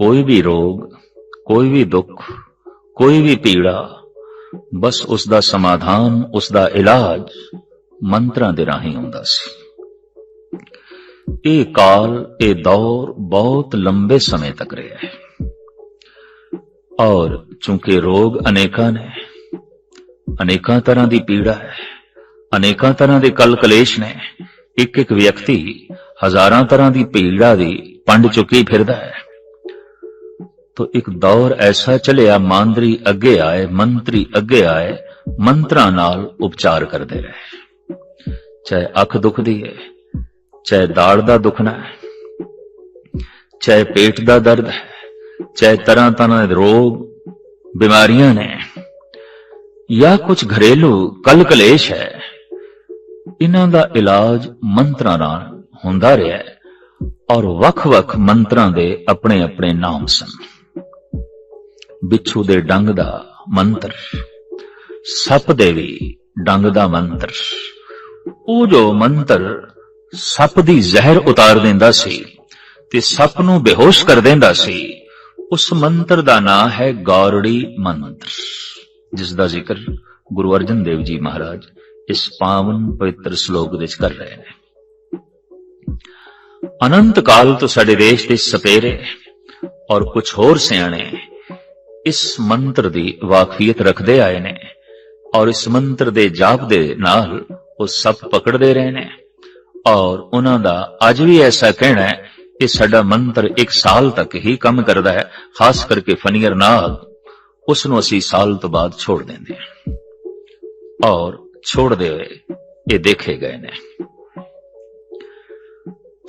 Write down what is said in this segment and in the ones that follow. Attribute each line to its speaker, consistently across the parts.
Speaker 1: ਕੋਈ ਵੀ ਰੋਗ, ਕੋਈ ਵੀ ਦੁੱਖ, ਕੋਈ ਵੀ ਪੀੜਾ, ਬਸ ਉਸ ਦਾ ਸਮਾਧਾਨ ਉਸ ਦਾ ਇਲਾਜ ਮੰਤਰਾਂ ਦੇ ਰਾਹੀਂ ਹੁੰਦਾ ਸੀ। ਇਹ ਕਾਲ, ਇਹ ਦੌਰ ਬਹੁਤ ਲੰਬੇ ਸਮੇਂ ਤੱਕ ਰਿਹਾ ਹੈ। ਔਰ ਚੂੰਕਿ ਰੋਗ ਅਨੇਕਾਂ ਨੇ, ਅਨੇਕਾਂ ਤਰ੍ਹਾਂ ਦੀ ਪੀੜਾ ਹੈ, ਅਨੇਕਾਂ ਤਰ੍ਹਾਂ ਦੇ ਕਲ ਕਲੇਸ਼ ਨੇ ਇੱਕ ਇੱਕ ਵਿਅਕਤੀ ਹਜ਼ਾਰਾਂ ਤਰ੍ਹਾਂ ਦੀ ਪੀੜਾ ਦੀ ਪੰਡ ਚੁੱਕੀ ਫਿਰਦਾ ਹੈ। ਤੋ ਇੱਕ ਦੌਰ ਐਸਾ ਚੱਲਿਆ, ਮਾਂਦਰੀ ਅੱਗੇ ਆਏ, ਮੰਤਰੀ ਅੱਗੇ ਆਏ, ਮੰਤਰਾਂ ਨਾਲ ਉਪਚਾਰ ਕਰਦੇ ਰਹੇ। ਚਾਹੇ ਅੱਖ ਦੁਖਦੀ ਹੈ ਚਾਹੇ ਦਾੜ ਦਾ ਦੁਖਣਾ ਹੈ ਚਾਹੇ ਪੇਟ ਦਾ ਦਰਦ ਹੈ ਚਾਹੇ ਤਰ੍ਹਾਂ ਤਰ੍ਹਾਂ ਦੇ ਰੋਗ, ਬਿਮਾਰੀਆਂ ਨੇ, ਜਾਂ ਕੁਝ ਘਰੇਲੂ ਕਲ ਕਲੇਸ਼ ਹੈ, ਇਹਨਾਂ ਦਾ ਇਲਾਜ ਮੰਤਰਾਂ ਨਾਲ ਹੁੰਦਾ ਰਿਹਾ ਹੈ ਔਰ ਵੱਖ-ਵੱਖ ਮੰਤਰਾਂ ਦੇ ਆਪਣੇ ਆਪਣੇ ਨਾਮ ਸਨ। ਬਿੱਛੂ ਦੇ ਡੰਗ ਦਾ ਮੰਤਰ। ਸੱਪ ਦੇ ਵੀ ਡੰਗ ਦਾ ਮੰਤਰ। ਉਹ ਜੋ ਮੰਤਰ ਸੱਪ ਦੀ ਜ਼ਹਿਰ ਉਤਾਰ ਦਿੰਦਾ ਸੀ ਤੇ ਸੱਪ ਨੂੰ ਬੇਹੋਸ਼ ਕਰ ਦਿੰਦਾ ਸੀ, ਉਸ ਮੰਤਰ ਦਾ ਨਾਮ ਹੈ ਗੌਰੜੀ ਮੰਤਰ। ਜਿਸ ਦਾ ਜ਼ਿਕਰ ਗੁਰੂ ਅਰਜਨ ਦੇਵ ਜੀ ਮਹਾਰਾਜ ਇਸ ਪਾਵਨ ਪਵਿੱਤਰ ਸ਼ਲੋਕ ਵਿੱਚ ਕਰ ਰਹੇ ਨੇ। ਅਨੰਤ ਕਾਲ ਤੋਂ ਸਾਡੇ ਦੇਸ਼ ਦੇ ਸਪੇਰੇ ਔਰ ਕੁਝ ਹੋਰ ਸਿਆਣੇ ਇਸ ਮੰਤਰ ਦੀ ਵਾਕਫੀਅਤ ਰੱਖਦੇ ਆਏ ਨੇ ਔਰ ਇਸ ਮੰਤਰ ਦੇ ਜਾਪ ਦੇ ਨਾਲ ਉਹ ਸਭ ਪਕੜਦੇ ਰਹੇ ਨੇ ਔਰ ਉਹਨਾਂ ਦਾ ਅੱਜ ਵੀ ਐਸਾ ਕਹਿਣਾ ਹੈ ਕਿ ਸਾਡਾ ਮੰਤਰ ਇੱਕ ਸਾਲ ਤੱਕ ਹੀ ਕੰਮ ਕਰਦਾ ਹੈ, ਖਾਸ ਕਰਕੇ ਫਨੀਅਰ ਨਾਗ ਉਸ ਨੂੰ ਅਸੀਂ ਸਾਲ ਤੋਂ ਬਾਅਦ ਛੋੜ ਦਿੰਦੇ ਹਾਂ। ਔਰ ਛੋੜਦੇ ਹੋਏ ਇਹ ਦੇਖੇ ਗਏ ਨੇ।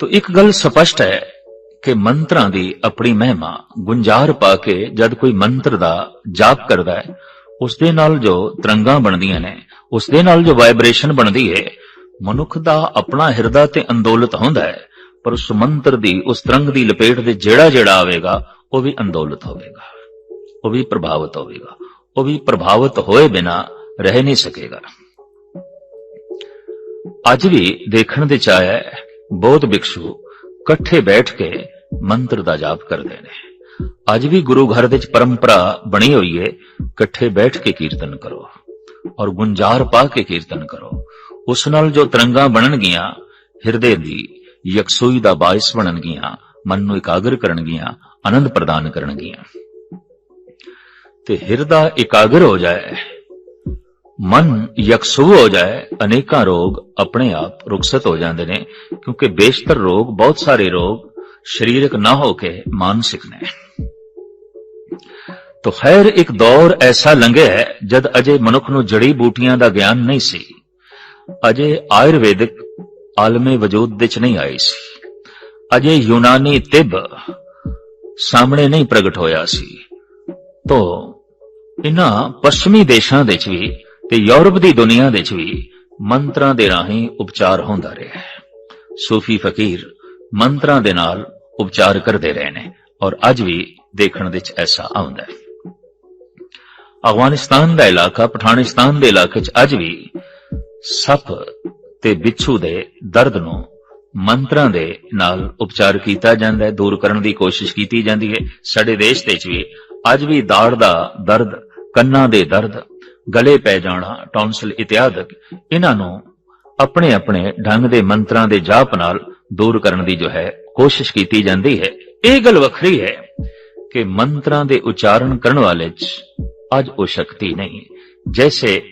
Speaker 1: ਤੋ ਇੱਕ ਗੱਲ ਸਪਸ਼ਟ ਹੈ ਕਿ ਮੰਤਰਾਂ ਦੀ ਆਪਣੀ ਮਹਿਮਾ ਗੁੰਜਾਰ ਪਾ ਕੇ ਜਦ ਕੋਈ ਮੰਤਰ ਦਾ ਜਾਪ ਕਰਦਾ ਹੈ, ਉਸ ਦੇ ਨਾਲ ਜੋ ਤਰੰਗਾਂ ਬਣਦੀਆਂ ਨੇ, ਉਸ ਦੇ ਨਾਲ ਜੋ ਵਾਈਬ੍ਰੇਸ਼ਨ ਬਣਦੀ ਹੈ, ਮਨੁੱਖ ਦਾ ਆਪਣਾ ਹਿਰਦਾ ਤੇ ਅੰਦੋਲਿਤ ਹੁੰਦਾ ਹੈ, ਪਰ ਉਸ ਮੰਤਰ ਦੀ, ਉਸ ਤਰੰਗ ਦੀ ਲਪੇਟ ਦੇ ਜਿਹੜਾ ਜਿਹੜਾ ਆਵੇਗਾ, ਉਹ ਵੀ ਅੰਦੋਲਿਤ ਹੋਵੇਗਾ, ਉਹ ਵੀ ਪ੍ਰਭਾਵਿਤ ਹੋਵੇਗਾ, ਉਹ ਵੀ ਪ੍ਰਭਾਵਿਤ ਹੋਏ ਬਿਨਾ ਰਹਿ ਨਹੀਂ ਸਕੇਗਾ। ਅੱਜ ਵੀ ਦੇਖਣ ਦੇ ਚਾਇਆ ਬਹੁਤ ਬਿਕਸ਼ੂ ਇਕੱਠੇ ਬੈਠ ਕੇ ਮੰਤਰ ਦਾ ਜਾਪ ਕਰਦੇ ਨੇ। ਅੱਜ ਵੀ ਗੁਰੂ ਘਰ ਵਿੱਚ ਪਰੰਪਰਾ ਬਣੀ ਹੋਈ ਹੈ ਇਕੱਠੇ ਬੈਠ ਕੇ ਕੀਰਤਨ ਕਰੋ ਔਰ ਗੁੰਜਾਰ ਪਾ ਕੇ ਕੀਰਤਨ ਕਰੋ। ਉਸ ਨਾਲ ਜੋ ਤਰੰਗਾਂ ਬਣਨਗੀਆਂ, ਹਿਰਦੇ ਦੀ ਯਕਸੂਈ ਦਾ ਬਾਇਸ ਬਣਨਗੀਆਂ, ਮਨ ਨੂੰ ਇਕਾਗਰ ਕਰਨਗੀਆਂ, ਆਨੰਦ ਪ੍ਰਦਾਨ ਕਰਨਗੀਆਂ। ਤੇ ਹਿਰਦਾ ਇਕਾਗਰ ਹੋ ਜਾਏ, ਮਨ ਯਕਸੂ ਹੋ ਜਾਏ, ਅਨੇਕਾਂ ਰੋਗ ਆਪਣੇ ਆਪ ਰੁਖਸਤ ਹੋ ਜਾਂਦੇ ਨੇ, ਕਿਉਂਕਿ ਬੇਸ਼ਤਰ ਰੋਗ, ਬਹੁਤ ਸਾਰੇ ਰੋਗ ਸਰੀਰਕ ਨਾ ਹੋ ਕੇ ਮਾਨਸਿਕ ਨੇ। ਖੈਰ ਇੱਕ ਦੌਰ ਐਸਾ ਲੰਘਿਆ ਜਦ ਅਜੇ ਮਨੁੱਖ ਨੂੰ ਜੜੀ ਬੂਟੀਆਂ ਦਾ ਗਿਆਨ ਨਹੀਂ ਸੀ। ਅਜੇ ਆਯੁਰਵੈਦਿਕ ਆਲਮੇ ਵਜੂਦ ਵਿੱਚ ਨਹੀਂ ਆਈ ਸੀ। ਅਜੇ ਯੂਨਾਨੀ ਤਿਬ ਸਾਹਮਣੇ ਨਹੀਂ ਪ੍ਰਗਟ ਹੋਇਆ ਸੀ। ਤੋ ਇਨ੍ਹਾਂ ਪੱਛਮੀ ਦੇਸ਼ਾਂ ਵਿੱਚ ਵੀ ਤੇ ਯੂਰਪ ਦੀ ਦੁਨੀਆ ਵਿੱਚ ਵੀ ਮੰਤਰਾਂ ਦੇ ਰਾਹੀਂ ਉਪਚਾਰ ਹੁੰਦਾ ਰਿਹਾ ਸੂਫੀ ਫਕੀਰ ਮੰਤਰਾਂ ਦੇ ਨਾਲ ਉਪਚਾਰ ਕਰਦੇ ਰਹੇ ਨੇ ਔਰ ਅੱਜ ਵੀ ਦੇਖਣ ਵਿੱਚ ਐਸਾ ਆਉਂਦਾ ਹੈ। ਅਫਗਾਨਿਸਤਾਨ ਦਾ ਇਲਾਕਾ ਪਠਾਨਿਸਤਾਨ ਦੇ ਇਲਾਕੇ 'ਚ ਅੱਜ ਵੀ ਸੱਪ ਤੇ ਬਿੱਛੂ ਦੇ ਦਰਦ ਨੂੰ ਮੰਤਰਾਂ ਦੇ ਨਾਲ ਉਪਚਾਰ ਕੀਤਾ ਜਾਂਦਾ ਹੈ, ਦੂਰ ਕਰਨ ਦੀ ਕੋਸ਼ਿਸ਼ ਕੀਤੀ ਜਾਂਦੀ ਹੈ। ਸਾਡੇ ਦੇਸ਼ ਦੇ ਵਿੱਚ ਵੀ ਅੱਜ ਵੀ ਦਾੜ ਦਾ ਦਰਦ, ਕੰਨਾਂ ਦੇ ਦਰਦ, ਗਲੇ ਪੈ ਜਾਣਾ ਟੌਨਸਲ ਇਤਿਆਦਿਕ ਇਹਨਾਂ ਨੂੰ ਆਪਣੇ ਆਪਣੇ ਢੰਗ ਦੇ ਮੰਤਰਾਂ ਦੇ ਜਾਪ ਨਾਲ ਦੂਰ ਕਰਨ ਦੀ ਜੋ ਹੈ, ਕੋਸ਼ਿਸ਼ ਕੀਤੀ ਜਾਂਦੀ ਹੈ। ਇਹ ਗੱਲ ਵੱਖਰੀ ਹੈ ਕਿ ਮੰਤਰਾਂ ਦੇ ਉਚਾਰਨ ਕਰਨ ਵਾਲੇ 'ਚ ਅੱਜ ਉਹ ਸ਼ਕਤੀ ਨਹੀਂ। ਜੈਸੇ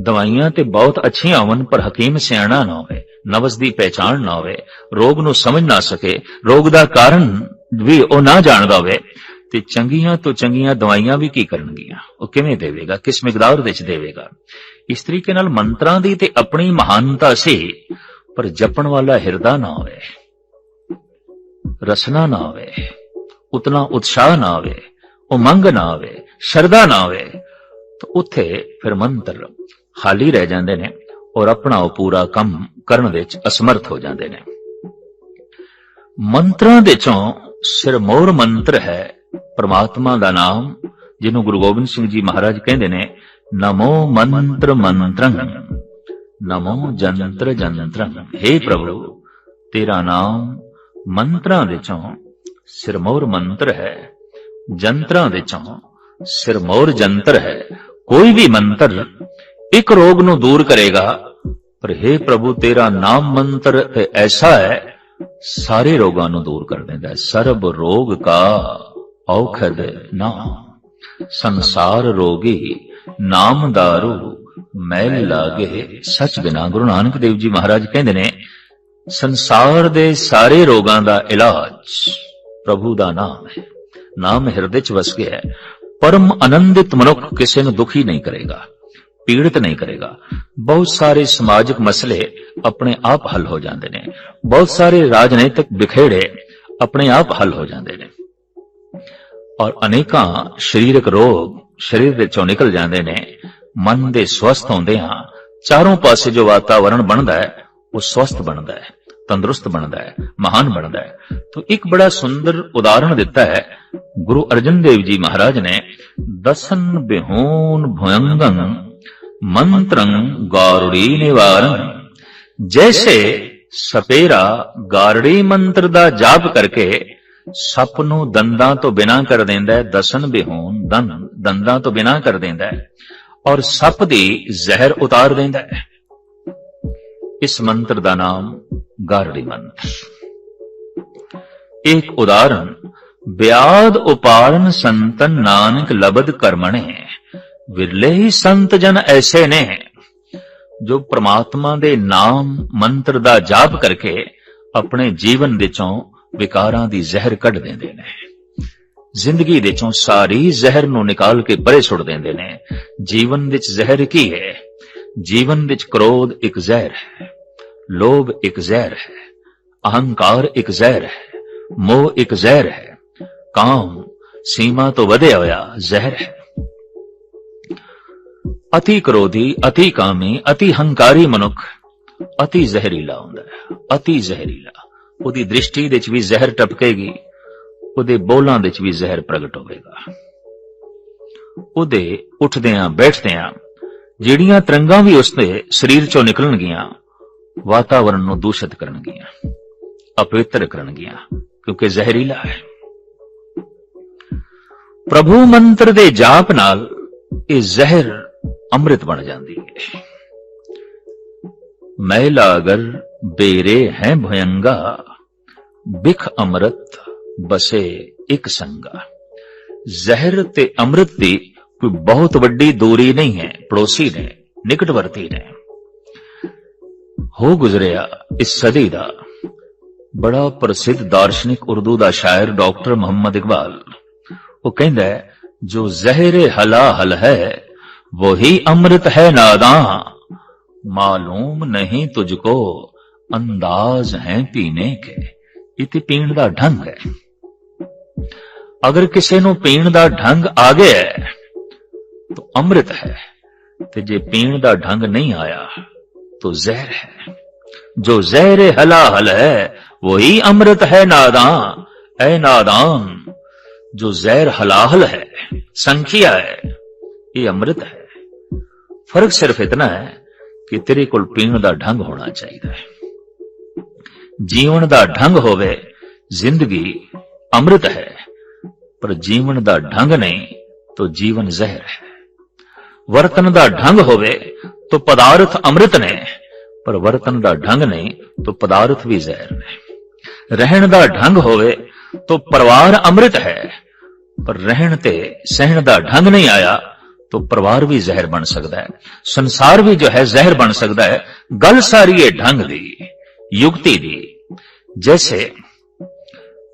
Speaker 1: ਦਵਾਈਆਂ ਤੇ ਬਹੁਤ ਅੱਛੀਆਂ ਹੋਣ, ਪਰ ਹਕੀਮ ਸਿਆਣਾ ਨਾ ਹੋਵੇ, ਨਵਜ਼ ਦੀ ਪਹਿਚਾਣ ਨਾ ਹੋਵੇ, ਰੋਗ ਨੂੰ ਸਮਝ ਨਾ ਸਕੇ, ਰੋਗ ਦਾ ਕਾਰਨ ਵੀ ਉਹ ਨਾ ਜਾਣਦਾ ਹੋਵੇ, ਤੇ ਚੰਗੀਆਂ ਤੋਂ ਚੰਗੀਆਂ ਦਵਾਈਆਂ ਵੀ ਕੀ ਕਰਨਗੀਆਂ? ਉਹ ਕਿਵੇਂ ਦੇਵੇਗਾ? ਕਿਸ ਮਿਕਦਾਰ ਵਿੱਚ ਦੇਵੇਗਾ? ਇਸ ਤਰੀਕੇ ਨਾਲ ਮੰਤਰਾਂ ਦੀ ਤੇ ਆਪਣੀ ਮਹਾਨਤਾ ਸੀ ਪਰ ਜਪਣ ਵਾਲਾ ਹਿਰਦਾ ਨਾ ਹੋਵੇ, ਰਸਨਾ ਨਾ ਹੋਵੇ, ਉਤਨਾ ਉਤਸ਼ਾਹ ਨਾ ਹੋਵੇ, ਉਮੰਗ ਨਾ ਹੋਵੇ, ਸ਼ਰਧਾ ਨਾ ਹੋਵੇ, ਤਾਂ ਉੱਥੇ ਫਿਰ ਮੰਤਰ ਖਾਲੀ ਰਹਿ ਜਾਂਦੇ ਨੇ ਔਰ ਆਪਣਾ ਉਹ ਪੂਰਾ ਕੰਮ ਕਰਨ ਵਿੱਚ ਅਸਮਰਥ ਹੋ ਜਾਂਦੇ ਨੇ। ਮੰਤਰਾਂ ਦੇ ਚੋਂ ਸਿਰਮੌਰ ਮੰਤਰ ਹੈ ਪ੍ਰਮਾਤਮਾ ਦਾ ਨਾਮ, ਜਿਹਨੂੰ ਗੁਰੂ ਗੋਬਿੰਦ ਸਿੰਘ ਜੀ ਮਹਾਰਾਜ ਕਹਿੰਦੇ ਨੇ, ਨਮੋ ਮੰਤਰ ਮੰਤਰੰ। ਨਮੋ ਜੰਤਰ ਜੰਤਰ। हे ਪ੍ਰਭੂ, ਤੇਰਾ ਨਾਮ ਮੰਤਰਾਂ ਦੇ ਚੋਂ ਸਿਰਮੌਰ ਮੰਤਰ ਹੈ। ਜੰਤਰਾਂ ਵਿੱਚੋਂ ਸਿਰਮੌਰ ਜੰਤਰ ਹੈ। ਕੋਈ ਵੀ ਮੰਤਰ ਇੱਕ ਰੋਗ ਨੂੰ ਦੂਰ ਕਰੇਗਾ। ਪਰ हे ਪ੍ਰਭੂ, ਤੇਰਾ ਨਾਮ ਮੰਤਰ ਐਸਾ ਹੈ, ਸਾਰੇ ਰੋਗਾਂ ਨੂੰ ਦੂਰ ਕਰ ਦਿੰਦਾ ਹੈ। ਸਰਬ ਰੋਗ ਕਾ ਔਖਦ ਨਾਮ। ਸੰਸਾਰ ਰੋਗੀ ਨਾਮ ਦਾਰੂ ਮੈਲ ਲਾਗੇ ਸੱਚ ਬਿਨਾ ਗੁਰੂ ਨਾਨਕ ਦੇਵ ਜੀ ਮਹਾਰਾਜ ਕਹਿੰਦੇ ਨੇ, ਸੰਸਾਰ ਦੇ ਸਾਰੇ ਰੋਗਾਂ ਦਾ ਇਲਾਜ ਪ੍ਰਭੂ ਦਾ ਨਾਮ ਹੈ। ਨਾਮ ਹਿਰਦੇ 'ਚ ਵਸ ਗਿਆ ਹੈ। ਪਰਮ ਆਨੰਦਿਤ ਮਨੁੱਖ ਕਿਸੇ ਨੂੰ ਦੁਖੀ ਨਹੀਂ ਕਰੇਗਾ, ਪੀੜਿਤ ਨਹੀਂ ਕਰੇਗਾ। ਬਹੁਤ ਸਾਰੇ ਸਮਾਜਿਕ ਮਸਲੇ ਆਪਣੇ ਆਪ ਹੱਲ ਹੋ ਜਾਂਦੇ ਨੇ। ਬਹੁਤ ਸਾਰੇ ਰਾਜਨੀਤਿਕ ਵਿਖੇੜੇ ਆਪਣੇ ਆਪ ਹੱਲ ਹੋ ਜਾਂਦੇ ਨੇ। ਔਰ ਅਨੇਕਾਂ ਸਰੀਰਕ ਰੋਗ ਸਰੀਰ ਵਿੱਚੋਂ ਨਿਕਲ ਜਾਂਦੇ ਨੇ। ਮਨ ਦੇ ਸਵਸਥ ਹੁੰਦੇ ਹਾਂ। ਚਾਰੋਂ ਪਾਸੇ ਜੋ ਵਾਤਾਵਰਣ ਬਣਦਾ ਹੈ, ਉਹ ਸਵਸਥ ਬਣਦਾ ਹੈ, ਤੰਦਰੁਸਤ ਬਣਦਾ ਹੈ, ਮਹਾਨ ਬਣਦਾ ਹੈ। ਤਾਂ ਇੱਕ ਬੜਾ ਸੁੰਦਰ ਉਦਾਹਰਣ ਦਿੱਤਾ ਹੈ। ਗੁਰੂ ਅਰਜਨ ਦੇਵ ਜੀ ਮਹਾਰਾਜ ਨੇ, ਦਸਨ ਬਿਹੂਨ ਭਯੰਗੰ ਮੰਤਰੰ ਗਾਰੁੜੀ ਨਿਵਾਰਨ ਜੈਸੇ ਸਪੇਰਾ ਗਾਰੜੀ ਮੰਤਰ ਦਾ ਜਾਪ ਕਰਕੇ ਸੱਪ ਨੂੰ ਦੰਦਾਂ ਤੋਂ ਬਿਨਾਂ ਕਰ ਦਿੰਦਾ ਹੈ, ਦਸਨ ਬਿਹੂਨ ਦੰਦ ਦੰਦਾਂ ਤੋਂ ਬਿਨਾਂ ਕਰ ਦਿੰਦਾ ਹੈ। ਔਰ ਸੱਪ ਦੀ ਜ਼ਹਿਰ ਉਤਾਰ ਦਿੰਦਾ ਹੈ। ਇਸ ਮੰਤਰ ਦਾ ਨਾਮ ਗਾਰੜੀ ਮੰਤਰ। ਇੱਕ ਉਦਾਹਰਣ ਵਿਆਦ ਉਪਾਰਨ ਸੰਤਨ ਨਾਨਕ ਲਬਦ ਕਰਮਣੇ, ਵਿਰਲੇ ਹੀ ਸੰਤ ਜਨ ਐਸੇ ਨੇ, ਜੋ ਪ੍ਰਮਾਤਮਾ ਦੇ ਨਾਮ ਮੰਤਰ ਦਾ ਜਾਪ ਕਰਕੇ ਆਪਣੇ ਜੀਵਨ ਵਿੱਚੋਂ ਵਿਕਾਰਾਂ ਦੀ ਜ਼ਹਿਰ ਕੱਢ ਦਿੰਦੇ ਨੇ। ਜ਼ਿੰਦਗੀ ਦੇ ਚੋਂ ਸਾਰੀ ਜ਼ਹਿਰ ਨੂੰ ਨਿਕਾਲ ਕੇ ਪਰੇ ਸੁੱਟ ਦਿੰਦੇ ਨੇ। ਜੀਵਨ ਵਿੱਚ ਜ਼ਹਿਰ ਕੀ ਹੈ? ਜੀਵਨ ਵਿੱਚ ਕ੍ਰੋਧ ਇੱਕ ਜ਼ਹਿਰ ਹੈ, ਲੋਭ ਇੱਕ ਜ਼ਹਿਰ ਹੈ, ਅਹੰਕਾਰ ਇੱਕ ਜ਼ਹਿਰ ਹੈ, ਮੋਹ ਇੱਕ ਜ਼ਹਿਰ ਹੈ। ਕਾਮ ਸੀਮਾ ਤੋਂ ਵਧਿਆ ਹੋਇਆ ਜ਼ਹਿਰ ਹੈ। ਅਤੀ ਕ੍ਰੋਧੀ, ਅਤੀ ਕਾਮੀ, ਅਤੀ ਹੰਕਾਰੀ ਮਨੁੱਖ ਅਤੀ ਜ਼ਹਿਰੀਲਾ ਹੁੰਦਾ ਹੈ, ਅਤੀ ਜ਼ਹਿਰੀਲਾ। ਉਹਦੀ ਦ੍ਰਿਸ਼ਟੀ ਦੇ ਵਿੱਚ ਵੀ ਜ਼ਹਿਰ ਟਪਕੇਗੀ। ਉਹਦੇ ਬੋਲਾਂ ਦੇ ਵਿੱਚ ਵੀ ਜ਼ਹਿਰ ਪ੍ਰਗਟ ਹੋਵੇਗਾ। ਉਹਦੇ ਉੱਠਦਿਆਂ ਬੈਠਦਿਆਂ ਜਿਹੜੀਆਂ ਤਰੰਗਾਂ ਵੀ ਉਸਦੇ ਸਰੀਰ ਚੋਂ ਨਿਕਲਣਗੀਆਂ, ਵਾਤਾਵਰਣ ਨੂੰ ਦੂਸ਼ਿਤ ਕਰਨਗੀਆਂ, ਅਪਵਿੱਤਰ ਕਰਨਗੀਆਂ, ਕਿਉਂਕਿ ਜ਼ਹਿਰੀਲਾ ਹੈ। ਪ੍ਰਭੂ ਮੰਤਰ ਦੇ ਜਾਪ ਨਾਲ ਇਹ ਜ਼ਹਿਰ ਅੰਮ੍ਰਿਤ ਬਣ ਜਾਂਦੀ ਹੈ। ਮੈਲਾ ਅਗਰ ਬੇਰੇ ਹੈ ਭਯੰਗਾ, ਬਿਖ ਅੰਮ੍ਰਿਤ ਬਸੇ ਇੱਕ ਸੰਗਾ ਜ਼ਹਿਰ ਤੇ ਅੰਮ੍ਰਿਤ ਦੀ ਕੋਈ ਬਹੁਤ ਵੱਡੀ ਦੂਰੀ ਨਹੀਂ ਹੈ ਪੜੋਸੀ ਨੇ ਨਿਕਟਵਰਤੀ ਨੇ ਹੋ ਗੁਜ਼ਰਿਆ ਇਸ ਸਦੀ ਦਾ ਬੜਾ ਪ੍ਰਸਿੱਧ ਦਾਰਸ਼ਨਿਕ ਉਰਦੂ ਦਾ ਸ਼ਾਇਰ ਡਾਕਟਰ ਮੁਹੰਮਦ ਇਕਬਾਲ ਉਹ ਕਹਿੰਦਾ ਹੈ ਜੋ ਜ਼ਹਿਰ ਹਲਾ ਹਲ ਹੈ वही अमृत है नादां मालूम नहीं तुझको अंदाज है पीने के ਇਤੇ ਪੀਣ ਦਾ ਢੰਗ ਹੈ ਅਗਰ ਕਿਸੇ ਨੂੰ ਪੀਣ ਦਾ ਢੰਗ ਆ ਗਿਆ ਤਾਂ ਅੰਮ੍ਰਿਤ ਹੈ। ਤੇ ਜੇ ਪੀਣ ਦਾ ਢੰਗ ਨਹੀਂ ਆਇਆ, ਤਾਂ ਜ਼ਹਿਰ ਹੈ। ਜੋ ਜ਼ਹਿਰ ਹਲਾ ਹਲ ਹੈ, ਵਹੀ ਅੰਮ੍ਰਿਤ ਹੈ ਨਾਦਾਂ ਐ ਨਾਦਾਨ, ਜੋ ਜ਼ਹਿਰ ਹਲਾਹਲ ਹੈ, ਸੰਖਿਆ ਹੈ, ਇਹ ਅੰਮ੍ਰਿਤ ਹੈ। ਫ਼ਰਕ ਸਿਰਫ ਇਤਨਾ ਹੈ ਕਿ ਤੇਰੇ ਕੋਲ ਪੀਣ ਦਾ ਢੰਗ ਹੋਣਾ ਚਾਹੀਦਾ ਹੈ। ਜੀਵਨ ਦਾ ਢੰਗ ਹੋਵੇ, ਜ਼ਿੰਦਗੀ ਅੰਮ੍ਰਿਤ ਹੈ। ਪਰ ਜੀਵਨ ਦਾ ਢੰਗ ਨਹੀਂ ਤਾਂ ਜੀਵਨ ਜ਼ਹਿਰ ਹੈ ਵਰਤਨ ਦਾ ਢੰਗ ਹੋਵੇ ਤਾਂ ਪਦਾਰਥ ਅੰਮ੍ਰਿਤ ਨੇ ਪਰ ਵਰਤਨ ਦਾ ਢੰਗ ਨਹੀਂ ਤਾਂ ਪਦਾਰਥ ਵੀ ਜ਼ਹਿਰ ਨੇ ਰਹਿਣ ਦਾ ਢੰਗ ਹੋਵੇ ਤਾਂ ਪਰਿਵਾਰ ਅੰਮ੍ਰਿਤ ਹੈ ਪਰ ਰਹਿਣ ਤੇ ਸਹਿਣ ਦਾ ਢੰਗ ਨਹੀਂ ਆਇਆ तो परिवार भी जहर बन सकता है संसार भी जो है जहर बन सकता है गल सारी है ढंग दी युक्ति दी जैसे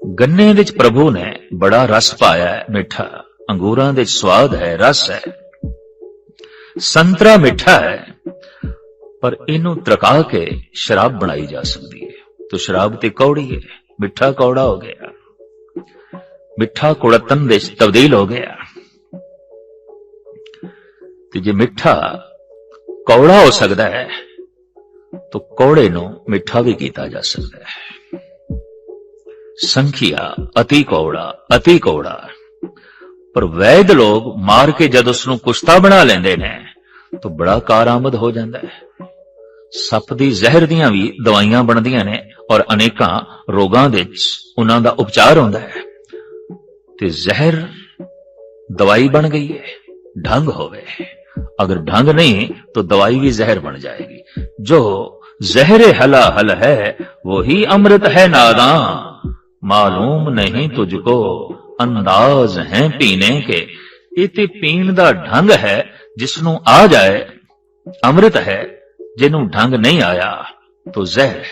Speaker 1: ਗੰਨੇ ਵਿੱਚ ਪ੍ਰਭੂ ਨੇ ਬੜਾ ਰਸ ਪਾਇਆ ਹੈ, ਮਿੱਠਾ। ਅੰਗੂਰਾਂ ਦੇ ਸਵਾਦ ਹੈ, ਰਸ ਹੈ। ਸੰਤਰਾ ਮਿੱਠਾ ਹੈ, ਪਰ ਇਹਨੂੰ ਤਰਕਾ ਕੇ ਸ਼ਰਾਬ ਬਣਾਈ ਜਾ ਸਕਦੀ ਹੈ। ਤੋ ਸ਼ਰਾਬ ਤੇ ਕੌੜੀ ਹੈ, ਮਿੱਠਾ ਕੌੜਾ ਹੋ ਗਿਆ। ਮਿੱਠਾ ਕੁੜਤਨ ਦੇ ਤਬਦੀਲ ਹੋ ਗਿਆ। ਤੇ ਜੇ ਮਿੱਠਾ ਕੌੜਾ ਹੋ ਸਕਦਾ ਹੈ, ਤਾਂ ਕੌੜੇ ਨੂੰ ਮਿੱਠਾ ਵੀ ਕੀਤਾ ਜਾ ਸਕਦਾ ਹੈ। ਸੰਖਿਆ ਅਤੀ ਕੌੜਾ ਅਤੀ ਕੌੜਾ ਪਰ ਵੈਦ ਲੋਕ ਮਾਰ ਕੇ ਜਦ ਉਸ ਨੂੰ ਕੁਸ਼ਤਾ ਬਣਾ ਲੈਂਦੇ ਨੇ ਤਾਂ ਬੜਾ ਕਾਰਾਮਦ ਹੋ ਜਾਂਦਾ ਹੈ ਸੱਪ ਦੀ ਜ਼ਹਿਰ ਦੀਆਂ ਵੀ ਦਵਾਈਆਂ ਬਣਦੀਆਂ ਨੇ ਔਰ ਅਨੇਕਾਂ ਰੋਗਾਂ ਦੇ ਵਿੱਚ ਉਹਨਾਂ ਦਾ ਉਪਚਾਰ ਹੁੰਦਾ ਹੈ ਤੇ ਜ਼ਹਿਰ ਦਵਾਈ ਬਣ ਗਈ ਹੈ ढंग होवे अगर ढंग नहीं तो दवाई भी जहर बन जाएगी जो जहर हला हल है वही अमृत है नादा ਮਾਲੂਮ ਨਹੀਂ ਤੁਝਕੋ, ਅੰਦਾਜ਼ ਹੈ ਪੀਣੇ ਕੇ। ਇਹ ਤੇ ਪੀਣ ਦਾ ਢੰਗ ਹੈ ਜਿਸ ਨੂੰ ਆ ਜਾਏ, ਅੰਮ੍ਰਿਤ ਹੈ, ਜਿਹਨੂੰ ਢੰਗ ਨਹੀਂ ਆਇਆ, ਤੋ ਜ਼ਹਿਰ